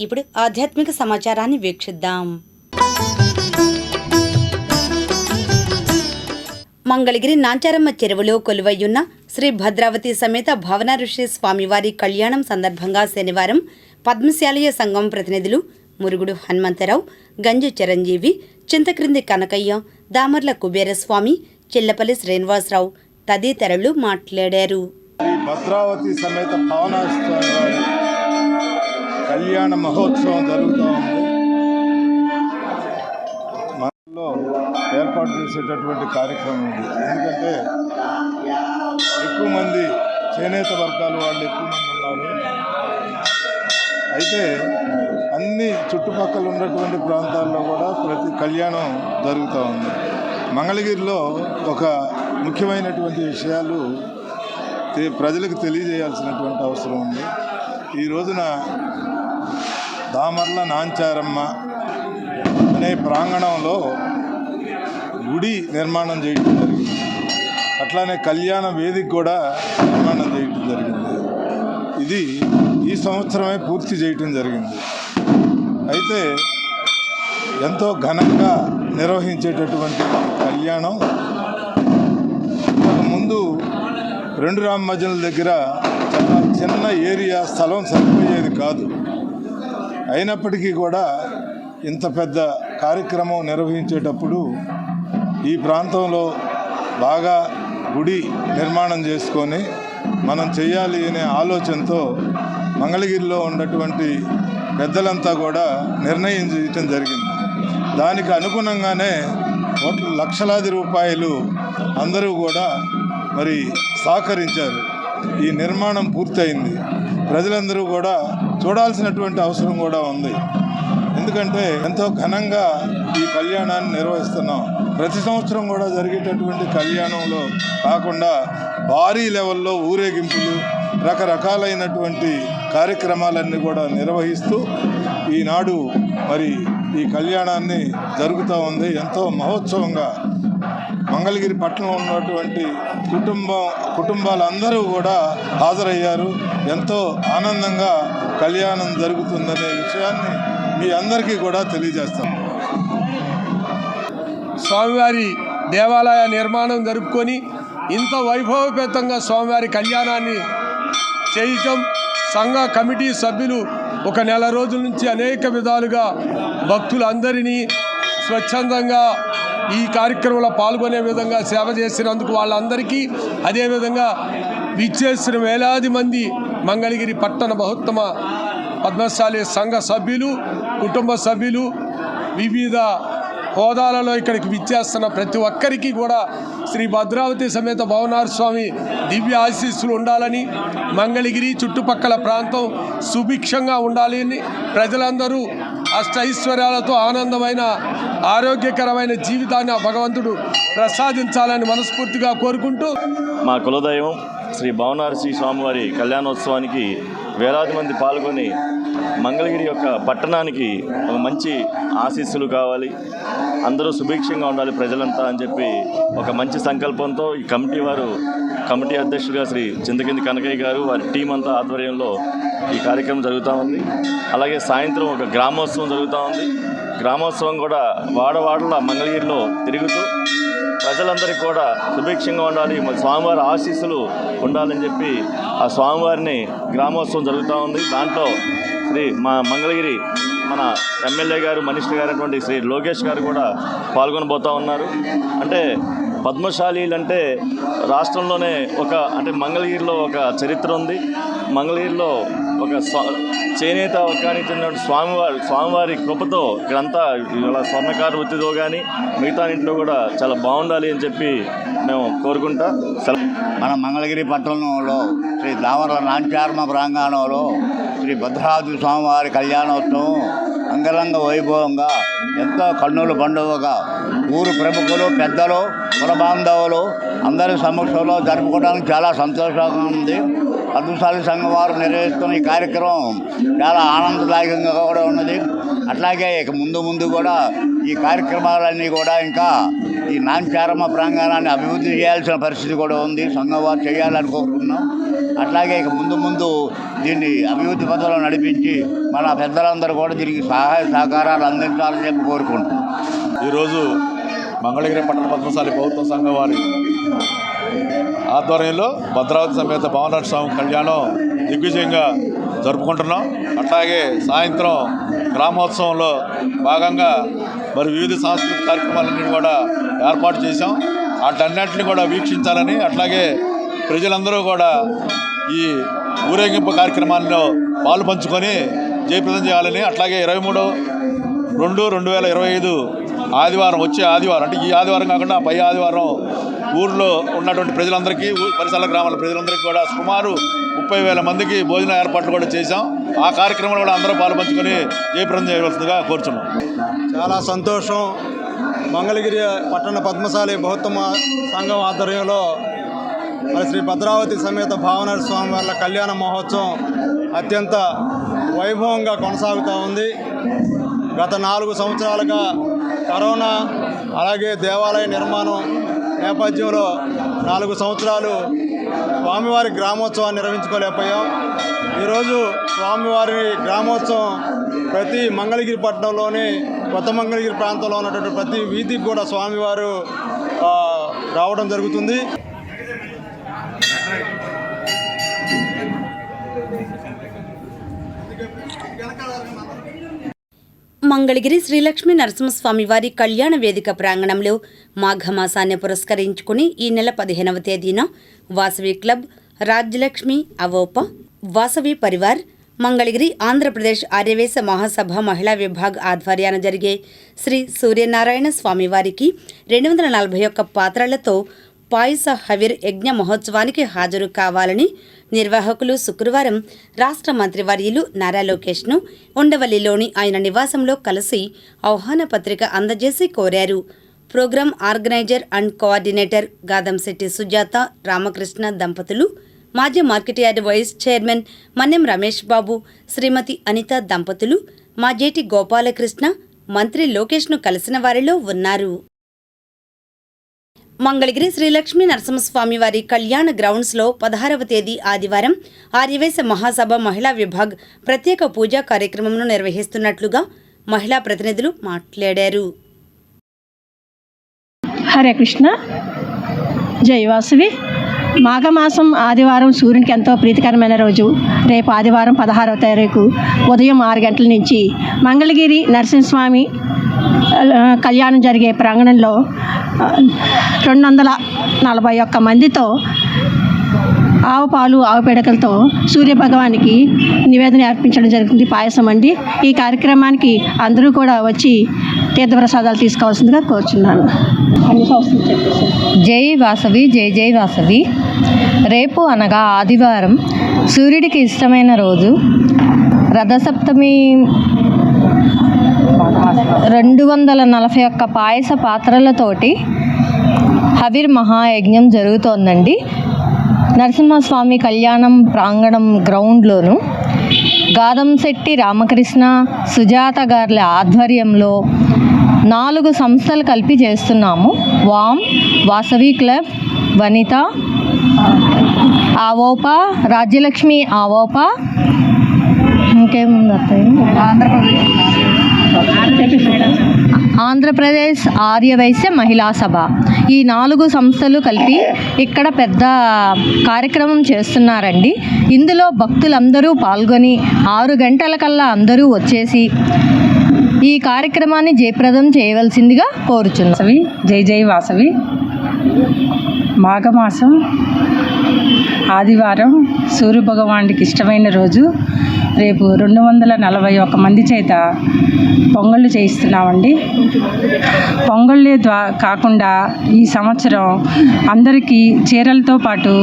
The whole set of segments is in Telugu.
ఇప్పుడు ఆధ్యాత్మిక సమాచారాన్ని వీక్షిద్దాం. మంగళగిరి నాంచారమ్మ చెరువులో కొలువయ్యున్న శ్రీ భద్రావతి సమేత భవన ఋషి స్వామివారి కళ్యాణం సందర్భంగా శనివారం పద్మశాలయ సంఘం ప్రతినిధులు మురుగుడు హనుమంతరావు గంజి చిరంజీవి చింతక్రింది కనకయ్య దామర్ల కుబేరస్వామి చిల్లపల్లి శ్రీనివాసరావు తదితరులు మాట్లాడారు. భద్రావతి సమేత భవన కళ్యాణ మహోత్సవం జరుగుతూ ఉంది. మనలో ఏర్పాటు చేసేటటువంటి కార్యక్రమం ఇది. ఎందుకంటే ఎక్కువ మంది చేనేత వర్గాల వాళ్ళు ఎక్కువ మంది ఉన్నారు. అయితే అన్ని చుట్టుపక్కల ఉన్నటువంటి ప్రాంతాల్లో కూడా ప్రతి కళ్యాణం జరుగుతూ ఉంది. మంగళగిరిలో ఒక ముఖ్యమైనటువంటి విషయాలు ప్రజలకు తెలియజేయాల్సినటువంటి అవసరం ఉంది. ఈ రోజున దామర్ల నాంచారమ్మ అనే ప్రాంగణంలో గుడి నిర్మాణం చేయడం జరిగింది. అట్లానే కళ్యాణ వేదిక కూడా నిర్మాణం చేయడం జరిగింది. ఇది ఈ సంవత్సరమే పూర్తి చేయటం జరిగింది. అయితే ఎంతో ఘనంగా నిర్వహించేటటువంటి కళ్యాణం ముందు రెండు రామ దగ్గర చాలా చిన్న ఏరియా స్థలం సరిపోయేది కాదు. అయినప్పటికీ కూడా ఇంత పెద్ద కార్యక్రమం నిర్వహించేటప్పుడు ఈ ప్రాంతంలో బాగా గుడి నిర్మాణం చేసుకొని మనం చేయాలి అనే ఆలోచనతో మంగళగిరిలో ఉన్నటువంటి పెద్దలంతా కూడా నిర్ణయం చేయటం జరిగింది. దానికి అనుగుణంగానే కోట్ల లక్షలాది రూపాయలు అందరూ కూడా మరి సహకరించారు. ఈ నిర్మాణం పూర్తయింది. ప్రజలందరూ కూడా చూడాల్సినటువంటి అవసరం కూడా ఉంది. ఎందుకంటే ఎంతో ఘనంగా ఈ కళ్యాణాన్ని నిర్వహిస్తున్నాం. ప్రతి సంవత్సరం కూడా జరిగేటటువంటి కళ్యాణంలో కాకుండా భారీ లెవెల్లో ఊరేగింపులు రకరకాలైనటువంటి కార్యక్రమాలన్నీ కూడా నిర్వహిస్తూ ఈనాడు మరి ఈ కళ్యాణాన్ని జరుగుతూ ఉంది. ఎంతో మహోత్సవంగా మంగళగిరి పట్టణంలో ఉన్నటువంటి కుటుంబం కుటుంబాలందరూ కూడా హాజరయ్యారు. ఎంతో ఆనందంగా కళ్యాణం జరుగుతుందనే విషయాన్ని మీ అందరికీ కూడా తెలియజేస్తాం. స్వామివారి దేవాలయ నిర్మాణం జరుపుకొని ఇంత వైభవపేతంగా స్వామివారి కళ్యాణాన్ని చేయటం సంఘ కమిటీ సభ్యులు ఒక నెల రోజుల నుంచి అనేక విధాలుగా భక్తులందరినీ స్వచ్ఛందంగా ఈ కార్యక్రమంలో పాల్గొనే విధంగా సేవ చేసినందుకు వాళ్ళందరికీ అదేవిధంగా విచ్చేసిన వేలాది మంది మంగళగిరి పట్టణ బహుత్తమ పద్మశాలి సంఘ సభ్యులు కుటుంబ సభ్యులు వివిధ హోదాలలో ఇక్కడికి విచ్చేస్తున్న ప్రతి ఒక్కరికి కూడా శ్రీ భద్రావతి సమేత భవనార్ స్వామి దివ్య ఆశీస్సులు ఉండాలని మంగళగిరి చుట్టుపక్కల ప్రాంతం సుభిక్షంగా ఉండాలని ప్రజలందరూ అష్టైశ్వర్యాలతో ఆనందమైన ఆరోగ్యకరమైన జీవితాన్ని ఆ భగవంతుడు ప్రసాదించాలని మనస్ఫూర్తిగా కోరుకుంటూ మా కులదైవం శ్రీ భవనారసి స్వామివారి కళ్యాణోత్సవానికి వేలాది మంది పాల్గొని మంగళగిరి యొక్క పట్టణానికి ఒక మంచి ఆశీస్సులు కావాలి. అందరూ సుభిక్షంగా ఉండాలి ప్రజలంతా అని చెప్పి ఒక మంచి సంకల్పంతో ఈ కమిటీ వారు కమిటీ అధ్యక్షుడిగా శ్రీ చింతకింది కనకయ్య గారు వారి టీం అంతా ఆధ్వర్యంలో ఈ కార్యక్రమం జరుగుతూ ఉంది. అలాగే సాయంత్రం ఒక గ్రామోత్సవం జరుగుతూ ఉంది. గ్రామోత్సవం కూడా వాడవాడల మంగళగిరిలో తిరుగుతూ ప్రజలందరికీ కూడా సుభిక్షంగా ఉండాలి. స్వామివారి ఆశీస్సులు ఉండాలని చెప్పి ఆ స్వామివారిని గ్రామోత్సవం జరుగుతూ ఉంది. దాంట్లో శ్రీ మా మంగళగిరి మన ఎమ్మెల్యే గారు మినిస్టర్ గారైనటువంటి శ్రీ లోకేష్ గారు కూడా పాల్గొనబోతూ ఉన్నారు. అంటే పద్మశాలీలు అంటే రాష్ట్రంలోనే ఒక అంటే మంగళగిరిలో ఒక చరిత్ర ఉంది. మంగళగిరిలో ఒక చేనేత వర్గానికి స్వామివారి స్వామివారి కృపతో ఇక్కడంతా ఇలా స్వర్ణకారు వృత్తితో కానీ మిగతా ఇంట్లో కూడా చాలా బాగుండాలి అని చెప్పి మేము కోరుకుంటా. మన మంగళగిరి పట్టణంలో శ్రీ దామర నాట్యార్మ ప్రాంగణంలో శ్రీ భద్రాద్రి స్వామివారి కళ్యాణోత్సవం అంగరంగ వైభవంగా ఎంతో కన్నుల పండుగగా ఊరు ప్రముఖులు పెద్దలు కుల బాంధవులు అందరి సమక్షంలో జరుపుకోవడానికి చాలా సంతోషంగా ఉంది. పద్మశాలి సంఘం వారు నిర్వహిస్తున్న ఈ కార్యక్రమం చాలా ఆనందదాయకంగా కూడా ఉన్నది. అట్లాగే ఇక ముందు ముందు కూడా ఈ కార్యక్రమాలన్నీ కూడా ఇంకా ఈ నాంచారమ్మ ప్రాంగణాన్ని అభివృద్ధి చేయాల్సిన పరిస్థితి కూడా ఉంది. సంఘం వారు చేయాలని కోరుకుంటున్నాం. అట్లాగే ఇక ముందు ముందు దీన్ని అభివృద్ధి పథంలో నడిపించి మన పెద్దలందరూ కూడా దీనికి సహాయ సహకారాలు అందించాలని చెప్పి కోరుకుంటున్నాం. ఈరోజు మంగళగిరి పట్టణ పద్మశాలి ప్రభుత్వ సంఘం వారి ఆధ్వర్యంలో భద్రావతి సమేత భావనాథ స్వామి కళ్యాణం దిగ్విజయంగా జరుపుకుంటున్నాం. అట్లాగే సాయంత్రం గ్రామోత్సవంలో భాగంగా మరి వివిధ సాంస్కృతిక కార్యక్రమాలన్నీ కూడా ఏర్పాటు చేశాం. వాటన్నింటిని కూడా వీక్షించాలని అట్లాగే ప్రజలందరూ కూడా ఈ ఊరేగింపు కార్యక్రమాల్లో పాలు పంచుకొని జయప్రదం చేయాలని అట్లాగే ఇరవై మూడు రెండు రెండు వేల ఇరవై ఐదు ఆదివారం వచ్చే ఆదివారం అంటే ఈ ఆదివారం కాకుండా పై ఆదివారం ఊర్లో ఉన్నటువంటి ప్రజలందరికీ పరిసర గ్రామాల ప్రజలందరికీ కూడా సుమారు ముప్పై వేల మందికి భోజన ఏర్పాట్లు కూడా చేశాం. ఆ కార్యక్రమంలో కూడా అందరూ పాల్పంచుకొని జయప్రదం చేయవలసిందిగా కోరుచున్నాం. చాలా సంతోషం. మంగళగిరి పట్టణ పద్మశాలి బహుత్తమ సంఘం ఆధ్వర్యంలో మరి శ్రీ భద్రావతి సమేత భావనర స్వామి వార్ల కళ్యాణ మహోత్సవం అత్యంత వైభవంగా కొనసాగుతూ ఉంది. గత నాలుగు సంవత్సరాలుగా కరోనా అలాగే దేవాలయ నిర్మాణం నేపథ్యంలో నాలుగు సంవత్సరాలు స్వామివారి గ్రామోత్సవాన్ని నిర్వహించుకోలేకపోయాం. ఈరోజు స్వామివారి గ్రామోత్సవం ప్రతి మంగళగిరి పట్టణంలోని కొత్త మంగళగిరి ప్రాంతంలో ఉన్నటువంటి ప్రతి వీధికి కూడా స్వామివారు రావడం జరుగుతుంది. మంగళగిరి శ్రీలక్ష్మీ నరసింహస్వామి వారి కళ్యాణ వేదిక ప్రాంగణంలో మాఘమాసాన్ని పురస్కరించుకుని ఈ నెల పదిహేనవ తేదీన వాసవి క్లబ్ రాజ్యలక్ష్మి అవోప వాసవి పరివార్ మంగళగిరి ఆంధ్రప్రదేశ్ ఆర్యవేశ మహాసభ మహిళా విభాగ్ ఆధ్వర్యాన జరిగే శ్రీ సూర్యనారాయణ స్వామివారికి రెండు వందల నలభై ఒక్క పాత్రలతో పాయస హవిర్ యజ్ఞ మహోత్సవానికి హాజరు కావాలని నిర్వాహకులు శుక్రవారం రాష్ట్ర మంత్రివర్యులు నారా లోకేష్ను ఉండవల్లిలోని ఆయన నివాసంలో కలిసి ఆహ్వాన పత్రిక అందజేసి కోరారు. Program organiser and coordinator Gadamsetti Sujatha Ramakrishna దంపతులు మాజీ market yard vice chairman Mannem Ramesh Babu Srimathi Anitha దంపతులు మాజేటి గోపాలకృష్ణ మంత్రి లోకేష్ను కలిసిన వారిలో ఉన్నారు. మంగళగిరి శ్రీలక్ష్మీ నరసింహస్వామి వారి కళ్యాణ గ్రౌండ్స్లో పదహారవ తేదీ ఆదివారం ఆర్యవేశ మహాసభ మహిళా విభాగ్ ప్రత్యేక పూజా కార్యక్రమంను నిర్వహిస్తున్నట్లుగా మహిళా ప్రతినిధులు మాట్లాడారు. హరే కృష్ణ. జయవాసువి మాఘమాసం ఆదివారం సూర్యునికి ఎంతో ప్రీతికరమైన రోజు. రేపు ఆదివారం పదహారవ తారీఖు ఉదయం ఆరు గంటల నుంచి మంగళగిరి నరసింహస్వామి కళ్యాణం జరిగే ప్రాంగణంలో రెండు వందల నలభై ఒక్క మందితో ఆవు పాలు ఆవు పిడకలతో సూర్య భగవానికి నివేదన అర్పించడం జరుగుతుంది పాయసం అండి. ఈ కార్యక్రమానికి అందరూ కూడా వచ్చి తీర్థప్రసాదాలు తీసుకోవాల్సిందిగా కోరుచున్నాను. అన్ని చెప్పేసి. జై వాసవి జై జై వాసవి. రేపు అనగా ఆదివారం సూర్యుడికి ఇష్టమైన రోజు రథసప్తమి రెండు వందల నలభై ఒక్క పాయస పాత్రలతోటి హవిర్ మహాయజ్ఞం జరుగుతోందండి. నరసింహస్వామి కళ్యాణం ప్రాంగణం గ్రౌండ్లోను గాదంశెట్టి రామకృష్ణ సుజాత గార్ల ఆధ్వర్యంలో నాలుగు సంస్థలు కలిపి చేస్తున్నాము. వామ్ వాసవి క్లబ్ వనిత ఆవోప రాజ్యలక్ష్మి ఆవోప ఇంకేముంది అత్తయ్య? ఆంధ్రప్రదేశ్ ఆంధ్రప్రదేశ్ ఆర్యవైశ్య మహిళా సభ. ఈ నాలుగు సంస్థలు కలిపి ఇక్కడ పెద్ద కార్యక్రమం చేస్తున్నారండి. ఇందులో భక్తులందరూ పాల్గొని ఆరు గంటల కల్లా అందరూ వచ్చేసి ఈ కార్యక్రమాన్ని జయప్రదం చేయవలసిందిగా కోరుచున్నాం. జై జై వాసవి. మాఘమాసం ఆదివారం సూర్యభగవానుడికి ఇష్టమైన రోజు రేపు రెండు వందల నలభై ఒక్క మంది చేత పొంగళ్ళు చేయిస్తున్నామండి. పొంగళ్ళే ద్వా కాకుండా ఈ సంవత్సరం అందరికీ చీరలతో పాటు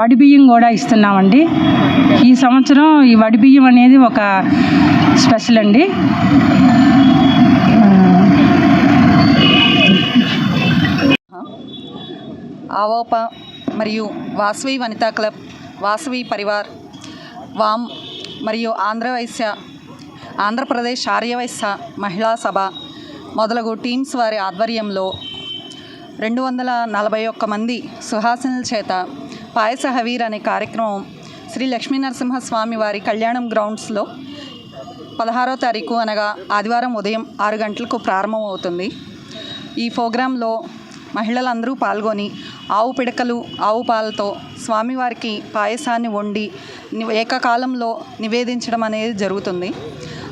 వడి బియ్యం కూడా ఇస్తున్నామండి. ఈ సంవత్సరం ఈ వడి బియ్యం అనేది ఒక స్పెషల్ అండి. ఆవోప మరియు వాసవి వనితా క్లబ్ వాసవి పరివార్ వామ్ మరియు ఆంధ్రవైశ్య ఆంధ్రప్రదేశ్ ఆర్యవైశ్య మహిళా సభ మొదలగు టీమ్స్ వారి ఆధ్వర్యంలో రెండు వందల నలభై ఒక్క మంది సుహాసినుల చేత పాయస హవీర్ అనే కార్యక్రమం శ్రీ లక్ష్మీ నరసింహస్వామి వారి కళ్యాణం గ్రౌండ్స్లో పదహారో తారీఖు అనగా ఆదివారం ఉదయం ఆరు గంటలకు ప్రారంభమవుతుంది. ఈ ప్రోగ్రాంలో మహిళలందరూ పాల్గొని ఆవు పిడకలు ఆవు పాలతో స్వామివారికి పాయసాన్ని వండి ని- ఏకకాలంలో నివేదించడం అనేది జరుగుతుంది.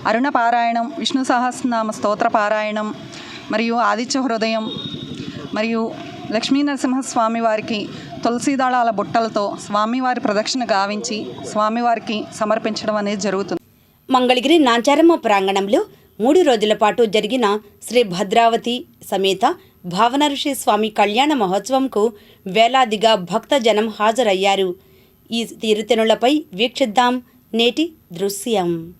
అరుణ పారాయణం విష్ణు సహస్రనామ స్తోత్ర పారాయణం మరియు ఆదిత్య హృదయం మరియు లక్ష్మీ నరసింహస్వామి వారికి తులసీదళాల బుట్టలతో స్వామివారి ప్రదక్షిణ గావించి స్వామివారికి సమర్పించడం అనేది జరుగుతుంది. మంగళగిరి నాంచారమ్మ ప్రాంగణంలో మూడు రోజుల పాటు జరిగిన శ్రీ భద్రావతి సమేత భావనఋషి స్వామి కళ్యాణ మహోత్సవంకు వేలాదిగా భక్తజనం హాజరయ్యారు. ఈ తీరుతెనులపై వీక్షిద్దాం నేటి దృశ్యం.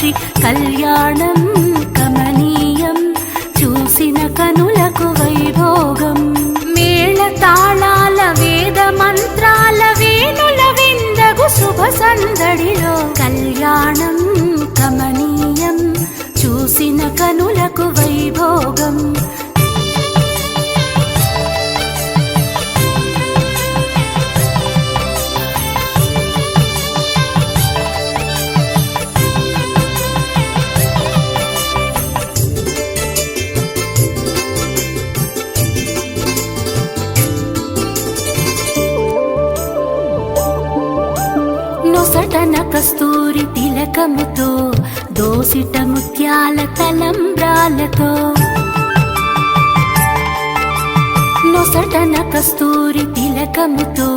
భావన ఋషి తిలకముతో దోసిట ముత్యాల తలంబ్రాలతో. నొసటన కస్తూరి తిలకముతో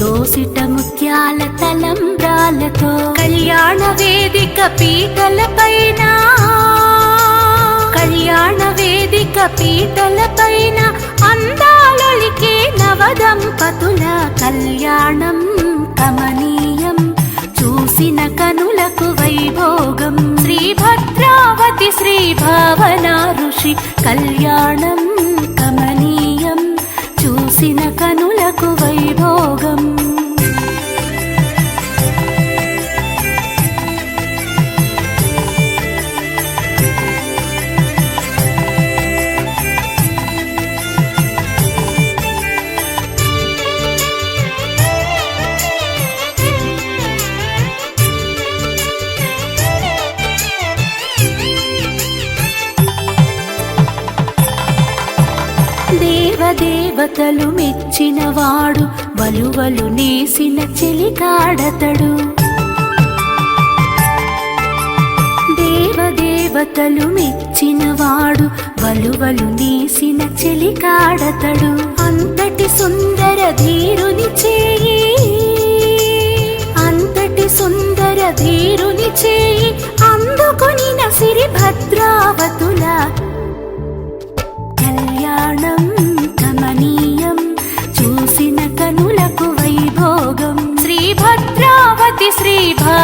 దోసిట ముత్యాల తలంబ్రాలతో. కళ్యాణ వేదిక పీటల పైన కళ్యాణ వేదిక పీటల పైన అందాలొలికే నవదంపతుల కళ్యాణం కమని భావన ఋషి కళ్యాణం దేవదేవతలు మెచ్చినవాడు వలువలు నేసిన చెలికాడతడు దేవదేవతలు మెచ్చినవాడు వలువలు నేసిన చెలికాడతడు అంతటి సుందర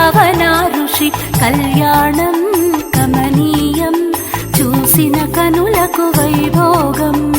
కవనా ఋషి కళ్యాణం కమనీయం. చూసిన కనులకు వైభోగం.